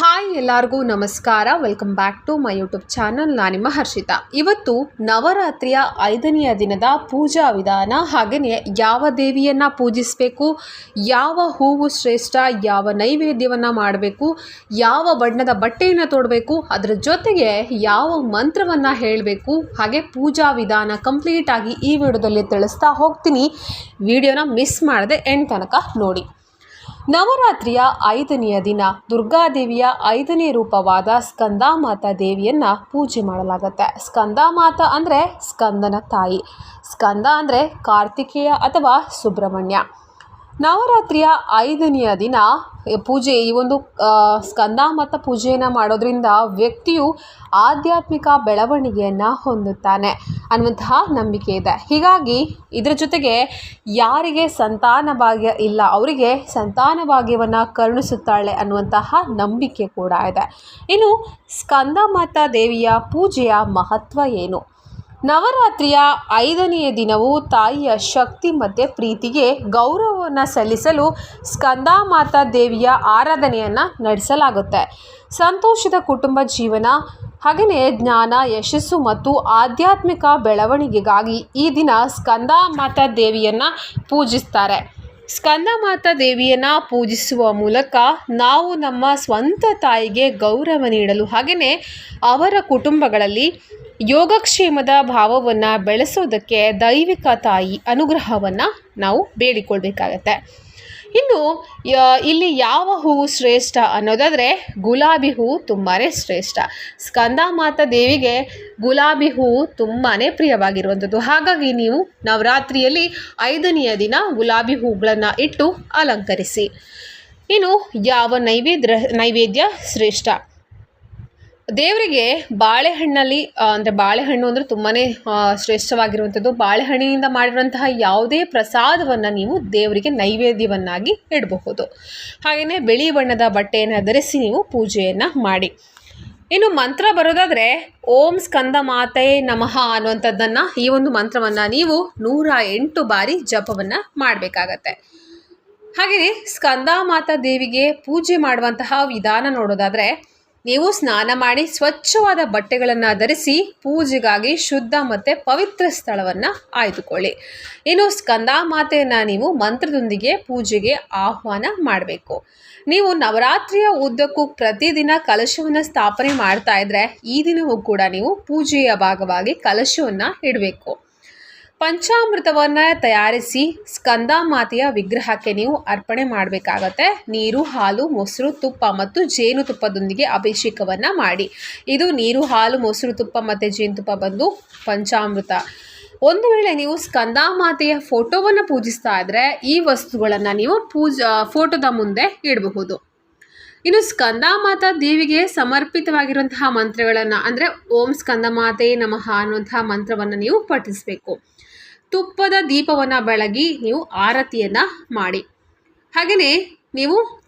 Hi ಎಲ್ಲರಿಗೂ ನಮಸ್ಕಾರ. Welcome back to my YouTube channel ನಾನು ನಿಮ್ಮ ಹರ್ಷಿತಾ. ಇವತ್ತು ನವರಾತ್ರಿಯ ಐದನೆಯ ದಿನದ ಪೂಜಾ ವಿಧಾನ ಹಾಗೆಯೇ ಯಾವ ದೇವಿಯನ್ನು ಪೂಜಿಸಬೇಕು, ಯಾವ ಹೂವು ಶ್ರೇಷ್ಠ, ಯಾವ ನೈವೇದ್ಯವನ್ನು ಮಾಡಬೇಕು, ಯಾವ ಬಣ್ಣದ ಬಟ್ಟೆಯನ್ನು ತೊಡಬೇಕು, ಅದರ ಜೊತೆಗೆ ಯಾವ ಮಂತ್ರವನ್ನು ಹೇಳಬೇಕು, ಹಾಗೆ ಪೂಜಾ ವಿಧಾನ ಕಂಪ್ಲೀಟಾಗಿ ಈ ವಿಡಿಯೋದಲ್ಲಿ ತಿಳಿಸ್ತಾ ಹೋಗ್ತೀನಿ. ವಿಡಿಯೋನ ಮಿಸ್ ಮಾಡದೆ ಎಂಡ್ ತನಕ ನೋಡಿ. ನವರಾತ್ರಿಯ ಐದನೆಯ ದಿನ ದುರ್ಗಾದೇವಿಯ ಐದನೇ ರೂಪವಾದ ಸ್ಕಂದಾಮಾತಾ ದೇವಿಯನ್ನು ಪೂಜೆ ಮಾಡಲಾಗುತ್ತೆ. ಸ್ಕಂದಾಮಾತಾ ಅಂದರೆ ಸ್ಕಂದನ ತಾಯಿ. ಸ್ಕಂದ ಅಂದರೆ ಕಾರ್ತಿಕೇಯ ಅಥವಾ ಸುಬ್ರಹ್ಮಣ್ಯ. ನವರಾತ್ರಿಯ ಐದನೆಯ ದಿನ, ಪೂಜೆ, ಈ ಒಂದು ಸ್ಕಂದ ಮತ ಪೂಜೆಯನ್ನು ಮಾಡೋದ್ರಿಂದ ವ್ಯಕ್ತಿಯು ಆಧ್ಯಾತ್ಮಿಕ ಬೆಳವಣಿಗೆಯನ್ನು ಹೊಂದುತ್ತಾನೆ ಅನ್ನುವಂತಹ ನಂಬಿಕೆ ಇದೆ. ಹೀಗಾಗಿ ಇದರ ಜೊತೆಗೆ ಯಾರಿಗೆ ಸಂತಾನ ಭಾಗ್ಯ ಇಲ್ಲ, ಅವರಿಗೆ ಸಂತಾನ ಭಾಗ್ಯವನ್ನು ಕರುಣಿಸುತ್ತಾಳೆ ಅನ್ನುವಂತಹ ನಂಬಿಕೆ ಕೂಡ ಇದೆ. ಇನ್ನು ಸ್ಕಂದ ಮಾತಾ ದೇವಿಯ ಪೂಜೆಯ ಮಹತ್ವ ಏನು? ನವರಾತ್ರಿಯ ಐದನೆಯ ದಿನವು ತಾಯಿಯ ಶಕ್ತಿ ಮತ್ತು ಪ್ರೀತಿಗೆ ಗೌರವವನ್ನು ಸಲ್ಲಿಸಲು ಸ್ಕಂದಾಮಾತಾ ದೇವಿಯ ಆರಾಧನೆಯನ್ನು ನಡೆಸಲಾಗುತ್ತೆ. ಸಂತೋಷದ ಕುಟುಂಬ ಜೀವನ ಹಾಗೆಯೇ ಜ್ಞಾನ, ಯಶಸ್ಸು ಮತ್ತು ಆಧ್ಯಾತ್ಮಿಕ ಬೆಳವಣಿಗೆಗಾಗಿ ಈ ದಿನ ಸ್ಕಂದಾಮಾತಾ ದೇವಿಯನ್ನು ಪೂಜಿಸ್ತಾರೆ. ಸ್ಕಂದಮಾತಾ ದೇವಿಯನ್ನು ಪೂಜಿಸುವ ಮೂಲಕ ನಾವು ನಮ್ಮ ಸ್ವಂತ ತಾಯಿಗೆ ಗೌರವ ನೀಡಲು ಹಾಗೆಯೇ ಅವರ ಕುಟುಂಬಗಳಲ್ಲಿ ಯೋಗಕ್ಷೇಮದ ಭಾವವನ್ನು ಬೆಳೆಸೋದಕ್ಕೆ ದೈವಿಕ ತಾಯಿ ಅನುಗ್ರಹವನ್ನು ನಾವು ಬೇಡಿಕೊಳ್ಬೇಕಾಗತ್ತೆ. ಇನ್ನು ಇಲ್ಲಿ ಯಾವ ಹೂವು ಶ್ರೇಷ್ಠ ಅನ್ನೋದಾದರೆ ಗುಲಾಬಿ ಹೂವು ತುಂಬಾ ಶ್ರೇಷ್ಠ. ಸ್ಕಂದಮಾತ ದೇವಿಗೆ ಗುಲಾಬಿ ಹೂವು ತುಂಬಾ ಪ್ರಿಯವಾಗಿರುವಂಥದ್ದು. ಹಾಗಾಗಿ ನೀವು ನವರಾತ್ರಿಯಲ್ಲಿ ಐದನೆಯ ದಿನ ಗುಲಾಬಿ ಹೂಗಳನ್ನು ಇಟ್ಟು ಅಲಂಕರಿಸಿ. ಇನ್ನು, ಯಾವ ನೈವೇದ್ಯ ನೈವೇದ್ಯ ಶ್ರೇಷ್ಠ? ದೇವರಿಗೆ ಬಾಳೆಹಣ್ಣಲ್ಲಿ ಅಂದರೆ ಬಾಳೆಹಣ್ಣು ಅಂದರೆ ತುಂಬಾ ಶ್ರೇಷ್ಠವಾಗಿರುವಂಥದ್ದು. ಬಾಳೆಹಣ್ಣಿನಿಂದ ಮಾಡಿರುವಂತಹ ಯಾವುದೇ ಪ್ರಸಾದವನ್ನು ನೀವು ದೇವರಿಗೆ ನೈವೇದ್ಯವನ್ನಾಗಿ ಇಡಬಹುದು. ಹಾಗೆಯೇ ಬಿಳಿ ಬಣ್ಣದ ಬಟ್ಟೆಯನ್ನು ಧರಿಸಿ ನೀವು ಪೂಜೆಯನ್ನು ಮಾಡಿ. ಇನ್ನು ಮಂತ್ರ ಬರೋದಾದರೆ, ಓಂ ಸ್ಕಂದ ಮಾತೆ ನಮಃ ಅನ್ನುವಂಥದ್ದನ್ನು ಈ ಒಂದು ಮಂತ್ರವನ್ನು ನೀವು ನೂರ ಎಂಟು ಬಾರಿ ಜಪವನ್ನು ಮಾಡಬೇಕಾಗತ್ತೆ. ಹಾಗೆಯೇ ಸ್ಕಂದ ದೇವಿಗೆ ಪೂಜೆ ಮಾಡುವಂತಹ ವಿಧಾನ ನೋಡೋದಾದರೆ ನೀವು ಸ್ನಾನ ಮಾಡಿ ಸ್ವಚ್ಛವಾದ ಬಟ್ಟೆಗಳನ್ನು ಧರಿಸಿ ಪೂಜೆಗಾಗಿ ಶುದ್ಧ ಮತ್ತು ಪವಿತ್ರ ಸ್ಥಳವನ್ನು ಆಯ್ದುಕೊಳ್ಳಿ. ಇನ್ನು ಸ್ಕಂದ ಮಾತೆಯನ್ನು ನೀವು ಮಂತ್ರದೊಂದಿಗೆ ಪೂಜೆಗೆ ಆಹ್ವಾನ ಮಾಡಬೇಕು. ನೀವು ನವರಾತ್ರಿಯ ಉದ್ದಕ್ಕೂ ಪ್ರತಿದಿನ ಕಲಶವನ್ನು ಸ್ಥಾಪನೆ ಮಾಡ್ತಾ ಇದ್ದರೆ ಈ ದಿನವೂ ಕೂಡ ನೀವು ಪೂಜೆಯ ಭಾಗವಾಗಿ ಕಲಶವನ್ನು ಇಡಬೇಕು. ಪಂಚಾಮೃತವನ್ನು ತಯಾರಿಸಿ ಸ್ಕಂದ ಮಾತೆಯ ವಿಗ್ರಹಕ್ಕೆ ನೀವು ಅರ್ಪಣೆ ಮಾಡಬೇಕಾಗತ್ತೆ. ನೀರು, ಹಾಲು, ಮೊಸರು, ತುಪ್ಪ ಮತ್ತು ಜೇನುತುಪ್ಪದೊಂದಿಗೆ ಅಭಿಷೇಕವನ್ನು ಮಾಡಿ. ಇದು ನೀರು, ಹಾಲು, ಮೊಸರು, ತುಪ್ಪ ಮತ್ತು ಜೇನುತುಪ್ಪ ಬಂದು ಪಂಚಾಮೃತ. ಒಂದು ವೇಳೆ ನೀವು ಸ್ಕಂದ ಮಾತೆಯ ಫೋಟೋವನ್ನು ಪೂಜಿಸ್ತಾ ಇದ್ದರೆ ಈ ವಸ್ತುಗಳನ್ನು ನೀವು ಪೂಜ, ಫೋಟೋದ ಮುಂದೆ ಇಡಬಹುದು. ಇನ್ನು ಸ್ಕಂದಾಮಾತಾ ದೇವಿಗೆ ಸಮರ್ಪಿತವಾಗಿರುವಂತಹ ಮಂತ್ರಗಳನ್ನು, ಅಂದರೆ ಓಂ ಸ್ಕಂದಮಾತೆ ನಮಃ ಅನ್ನುವಂತಹ ಮಂತ್ರವನ್ನು ನೀವು ಪಠಿಸಬೇಕು. ತುಪ್ಪದ ದೀಪವನ್ನು ಬೆಳಗಿ ನೀವು ಆರತಿಯನ್ನು ಮಾಡಿ. ಹಾಗೆಯೇ ನೀವು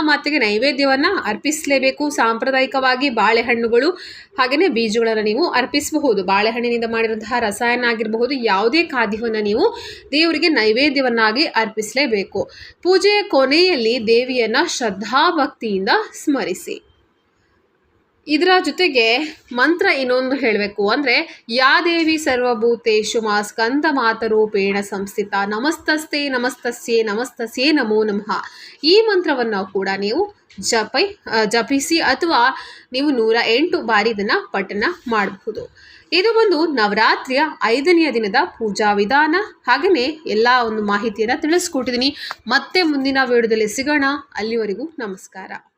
ಮಾತೆಗೆ ನೈವೇದ್ಯವನ್ನು ಅರ್ಪಿಸಲೇಬೇಕು. ಸಾಂಪ್ರದಾಯಿಕವಾಗಿ ಬಾಳೆಹಣ್ಣುಗಳು ಹಾಗೆಯೇ ಬೀಜಗಳನ್ನು ನೀವು ಅರ್ಪಿಸಬಹುದು. ಬಾಳೆಹಣ್ಣಿನಿಂದ ಮಾಡಿರುವಂತಹ ರಸಾಯನ ಆಗಿರಬಹುದು, ಯಾವುದೇ ಖಾದ್ಯವನ್ನು ನೀವು ದೇವರಿಗೆ ನೈವೇದ್ಯವನ್ನಾಗಿ ಅರ್ಪಿಸಲೇಬೇಕು. ಪೂಜೆಯ ಕೊನೆಯಲ್ಲಿ ದೇವಿಯನ್ನು ಶ್ರದ್ಧಾಭಕ್ತಿಯಿಂದ ಸ್ಮರಿಸಿ. ಇದರ ಜೊತೆಗೆ ಮಂತ್ರ ಇನ್ನೊಂದು ಹೇಳಬೇಕು. ಅಂದರೆ, ಯಾ ದೇವಿ ಸರ್ವಭೂತೇಶು ಮಾ ಸ್ಕಂದ ಮಾತರೂಪೇಣ ಸಂಸ್ಥಿತ. ನಮಸ್ತಸ್ತೆ, ನಮಸ್ತಸ್ಯೆ ನಮಸ್ತಸ್ಯೆ ನಮೋ ನಮಃ. ಈ ಮಂತ್ರವನ್ನು ಕೂಡ ನೀವು ಜಪೈ ಜಪಿಸಿ ಅಥವಾ ನೀವು ನೂರ ಎಂಟು ಬಾರಿ ಇದನ್ನು ಪಠನ ಮಾಡಬಹುದು. ಇದು ಒಂದು ನವರಾತ್ರಿಯ ಐದನೆಯ ದಿನದ ಪೂಜಾ ವಿಧಾನ. ಹಾಗೆಯೇ ಎಲ್ಲ ಒಂದು ಮಾಹಿತಿಯನ್ನು ತಿಳಿಸ್ಕೊಟ್ಟಿದ್ದೀನಿ ಮತ್ತೆ ಮುಂದಿನ ವಿಡಿಯೋದಲ್ಲಿ ಸಿಗೋಣ. ಅಲ್ಲಿವರೆಗೂ ನಮಸ್ಕಾರ.